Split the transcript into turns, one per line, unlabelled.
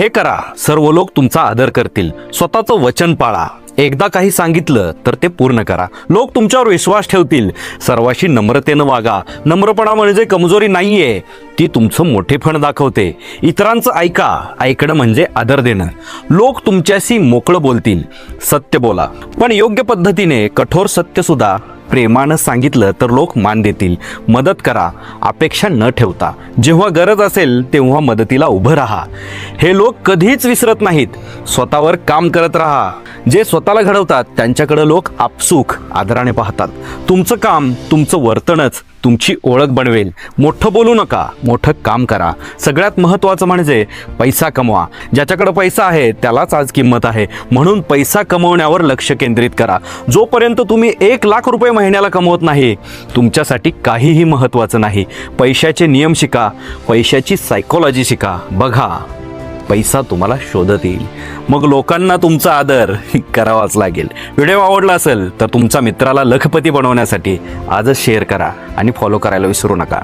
हे करा सर्व लोक तुमचा आदर करतील. स्वतःचं वचन पाळा. एकदा काही सांगितलं तर ते पूर्ण करा. लोक तुमच्यावर विश्वास ठेवतील. सर्वाशी नम्रतेनं वागा. नम्रपणा म्हणजे कमजोरी नाहीये. ती तुमचं मोठेपण दाखवते. इतरांचं ऐका. ऐकणं म्हणजे आदर देणं. लोक तुमच्याशी मोकळं बोलतील. सत्य बोला. पण योग्य पद्धतीने कठोर सत्य सुद्धा प्रेमानं सांगितलं तर लोक मान देतील. मदत करा. अपेक्षा न ठेवता. जेव्हा गरज असेल तेव्हा मदतीला उभं राहा. हे लोक कधीच विसरत नाहीत. स्वतःवर काम करत राहा. जे स्वतःला घडवतात त्यांच्याकडे लोक आपसूक आदराने पाहतात. तुमचं काम तुमचं वर्तनच तुमची ओळख बनवेल. मोठं बोलू नका. मोठं काम करा. सगळ्यात महत्त्वाचं म्हणजे पैसा कमवा. ज्याच्याकडे पैसा आहे त्यालाच आज किंमत आहे. म्हणून पैसा कमवण्यावर लक्ष केंद्रित करा. जोपर्यंत तुम्ही एक लाख रुपये महिन्याला कमवत नाही तुमच्यासाठी काहीही महत्त्वाचं नाही. पैशाचे नियम शिका. पैशाची सायकोलॉजी शिका. बघा. पैसा तुम्हाला शोधत येईल. मग लोकांना तुमचा आदर करावाच लागेल. व्हिडिओ आवडला असेल तर तुमच्या मित्राला लखपती बनवण्यासाठी आजच शेअर करा आणि फॉलो करायला विसरू नका.